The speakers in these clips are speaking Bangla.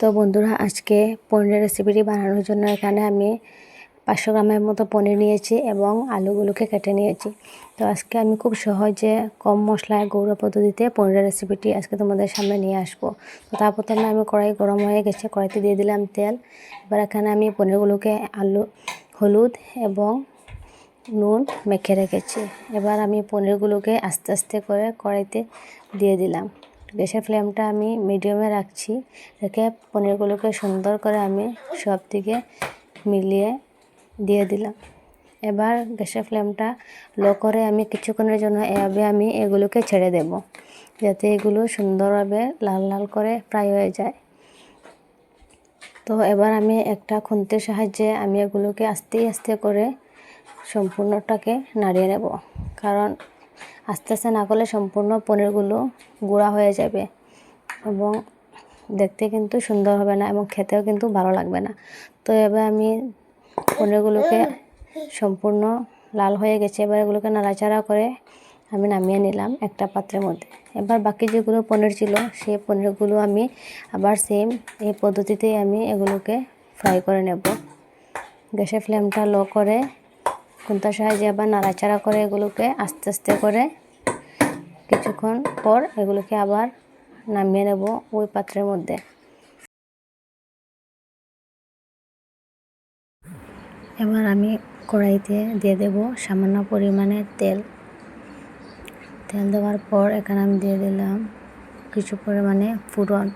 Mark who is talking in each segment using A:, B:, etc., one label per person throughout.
A: তো বন্ধুরা, আজকে পনিরের রেসিপিটি বানানোর জন্য এখানে আমি পাঁচশো গ্রামের মতো পনির নিয়েছি এবং আলুগুলোকে কেটে নিয়েছি। তো আজকে আমি খুব সহজে কম মশলায় গৌড় পদ্ধতিতে পনিরের রেসিপিটি আজকে তোমাদের সামনে নিয়ে আসব। তো তার প্রথমে আমি কড়াই গরম হয়ে গেছে, কড়াইতে দিয়ে দিলাম তেল। এবার এখানে আমি পনিরগুলোকে আলু, হলুদ এবং নুন মেখে রেখেছি। এবার আমি পনিরগুলোকে আস্তে আস্তে করে কড়াইতে দিয়ে দিলাম। গ্যাসের ফ্লেমটা আমি মিডিয়ামে রাখছি। রেখে পনিরগুলোকে সুন্দর করে আমি সব দিকে মিলিয়ে দিয়ে দিলাম। এবার গ্যাসের ফ্লেমটা লো করে আমি কিছুক্ষণের জন্য এভাবে আমি এগুলোকে ছেড়ে দেব, যাতে এগুলো সুন্দরভাবে লাল লাল করে ফ্রাই হয়ে যায়। তো এবার আমি একটা খুন্তির সাহায্যে আমি এগুলোকে আস্তে আস্তে করে সম্পূর্ণটাকে নাড়িয়ে নেব, কারণ আস্তে আস্তে না করলে সম্পূর্ণ পনিরগুলো গুঁড়া হয়ে যাবে এবং দেখতে কিন্তু সুন্দর হবে না এবং খেতেও কিন্তু ভালো লাগবে না। তো এবার আমি পনিরগুলোকে সম্পূর্ণ লাল হয়ে গেছে। এবার এগুলোকে নাড়াচাড়া করে আমি নামিয়ে নিলাম একটা পাত্রের মধ্যে। এবার বাকি যেগুলো পনির ছিল, সেই পনিরগুলো আমি আবার সেম এই পদ্ধতিতেই আমি এগুলোকে ফ্রাই করে নেব। গ্যাসের ফ্লেমটা লো করে খুন্তার সাহায্যে আবার নাড়াচাড়া করে এগুলোকে আস্তে আস্তে করে কিছুক্ষণ পর এগুলোকে আবার নামিয়ে নেব ওই পাত্রের মধ্যে। এবার আমি কড়াইতে দিয়ে দেব সামান্য পরিমাণে তেল। তেল দেওয়ার পর এখানে আমি দিয়ে দিলাম কিছু পরিমাণে ফুরন।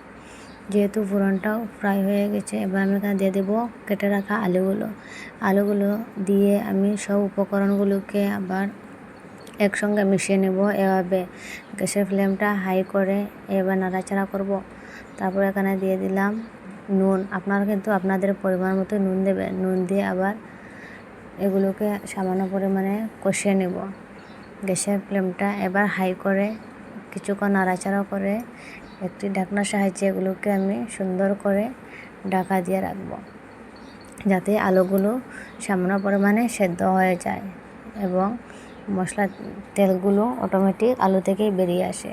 A: যেহেতু ফুরনটাও ফ্রাই হয়ে গেছে, এবার আমি এখানে দিয়ে দেবো কেটে রাখা আলুগুলো। আলুগুলো দিয়ে আমি সব উপকরণগুলোকে আবার একসঙ্গে মিশিয়ে নেব এভাবে। গ্যাসের ফ্লেমটা হাই করে এবার নাড়াচাড়া করব। তারপর এখানে দিয়ে দিলাম নুন। আপনারা কিন্তু আপনাদের পরিমাণ মতো নুন দেবেন। নুন দিয়ে আবার এগুলোকে সামান্য পরিমাণে কষিয়ে নেব। গ্যাসের ফ্লেমটা এবার হাই করে কিছুক্ষণ নাড়াচাড়া করে একটি ঢাকনার সাহায্যে এগুলোকে আমি সুন্দর করে ঢাকা দিয়ে রাখব, যাতে আলুগুলো সামান্য পরিমাণে সেদ্ধ হয়ে যায় এবং মশলা তেলগুলো অটোমেটিক আলু থেকেই বেরিয়ে আসে।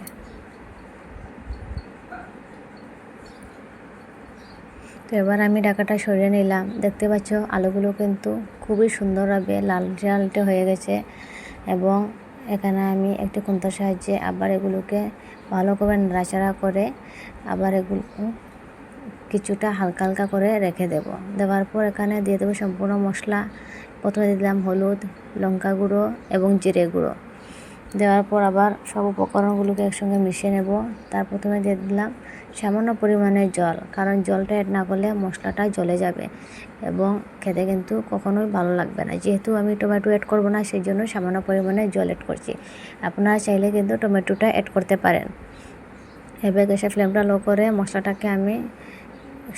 A: তো এবার আমি ঢাকাটা সরিয়ে নিলাম। দেখতে পাচ্ছ, আলুগুলো কিন্তু খুবই সুন্দরভাবে লাল লালটে হয়ে গেছে এবং এখানে আমি একটি কুন্তার সাহায্যে আবার এগুলোকে ভালো করে নাড়াচাড়া করে আবার এগুলো কিছুটা হালকা হালকা করে রেখে দেব। দেওয়ার পর এখানে দিয়ে দেবো সম্পূর্ণ মশলা। প্রথমে দিলাম হলুদ, লঙ্কা গুঁড়ো এবং জিরে গুঁড়ো। দেওয়ার পর আবার সব উপকরণগুলোকে একসঙ্গে মিশিয়ে নেব। তার প্রথমে দিয়ে দিলাম সামান্য পরিমাণে জল, কারণ জলটা অ্যাড না করলে মশলাটা জ্বলে যাবে এবং খেতে কিন্তু কখনোই ভালো লাগবে না। যেহেতু আমি টমেটো অ্যাড করব না সেই জন্য সামান্য পরিমাণে জল অ্যাড করছি। আপনারা চাইলে কিন্তু টমেটোটা অ্যাড করতে পারেন। এবার গ্যাসের ফ্লেমটা লো করে মশলাটাকে আমি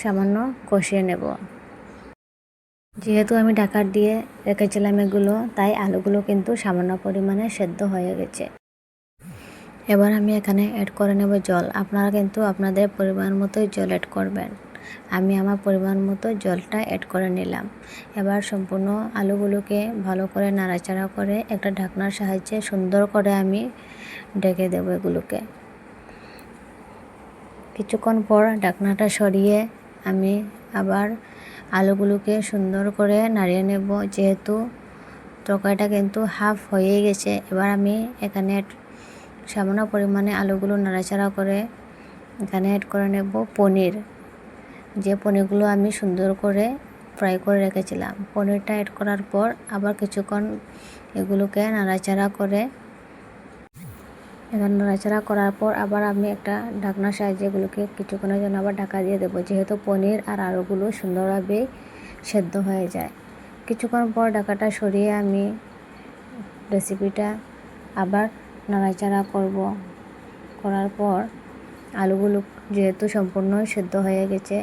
A: সামান্য কষিয়ে নেব। যেহেতু আমি ঢাকার দিয়ে রেখেছিলাম এগুলো, তাই আলুগুলো কিন্তু সামান্য পরিমাণে সেদ্ধ হয়ে গেছে। এবার আমি এখানে অ্যাড করে নেব জল। আপনারা কিন্তু আপনাদের পরিমাণ মতোই জল অ্যাড করবেন। আমি আমার পরিমাণ মতো জলটা অ্যাড করে নিলাম। এবার সম্পূর্ণ আলুগুলোকে ভালো করে নাড়াচাড়া করে একটা ঢাকনার সাহায্যে সুন্দর করে আমি ঢেকে দেবো এগুলোকে। কিছুক্ষণ পর ঢাকনাটা সরিয়ে আমি আবার আলুগুলোকে সুন্দর করে নাড়িয়ে নেব। যেহেতু তরকারিটা কিন্তু হাফ হয়ে গেছে, এবার আমি এখানে সামান্য পরিমাণে আলুগুলো নাড়াচাড়া করে এখানে অ্যাড করে নেব পনির। যে পনিরগুলো আমি সুন্দর করে ফ্রাই করে রেখেছিলাম। পনিরটা অ্যাড করার পর আবার কিছুক্ষণ এগুলোকে নাড়াচাড়া করে এবার নাড়াচাড়া করার পর আবার আমি একটা ঢাকনার সাহায্যে এগুলোকে কিছুক্ষণের জন্য আবার ঢাকা দিয়ে দেবো। যেহেতু পনির আর আলুগুলো সুন্দরভাবে সেদ্ধ হয়ে যায়। কিছুক্ষণ পর ঢাকাটা সরিয়ে আমি রেসিপিটা আবার নাড়াচাড়া করব। করার পর আলুগুলো যেহেতু সম্পূর্ণই সেদ্ধ হয়ে গেছে,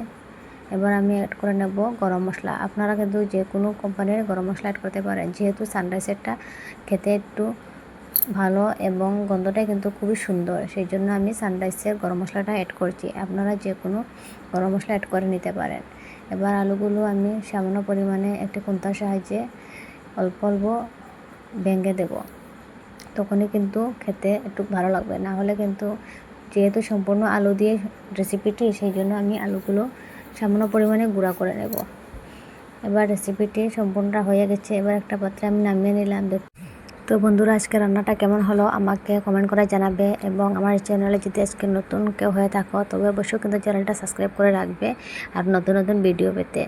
A: এবার আমি অ্যাড করে নেব গরম মশলা। আপনারা কিন্তু যে কোনো কোম্পানির গরম মশলা অ্যাড করতে পারেন। যেহেতু সানরাইসেরটা খেতে একটু ভালো এবং গন্ধটা কিন্তু খুবই সুন্দর। সেই জন্য আমি সানরাইসের গরম মশলাটা অ্যাড করছি। আপনারা যে কোনো গরম মশলা অ্যাড করে নিতে পারেন। এবার আলুগুলো আমি সামান্য পরিমাণে একটি খুন্তার সাহায্যে অল্প অল্প ভেঙে দেব। তখনই কিন্তু খেতে একটু ভালো লাগবে। না হলে কিন্তু যেহেতু সম্পূর্ণ আলু দিয়ে রেসিপিটি সেই জন্য আমি আলুগুলো সামান্য পরিমাণে গুঁড়া করে নেব। এবার রেসিপিটি সম্পূর্ণটা হয়ে গেছে। এবার একটা পাত্রে আমি নামিয়ে নিলাম। তো বন্ধুরা, আজকে রান্নাটা কেমন হলো আমাকে কমেন্ট করে জানাবে এবং আমার চ্যানেলে যদি আজকে নতুন কেউ হয়ে থাকো, তবে অবশ্যই কিন্তু চ্যানেলটা সাবস্ক্রাইব করে রাখবে আর নতুন নতুন ভিডিও পেতে।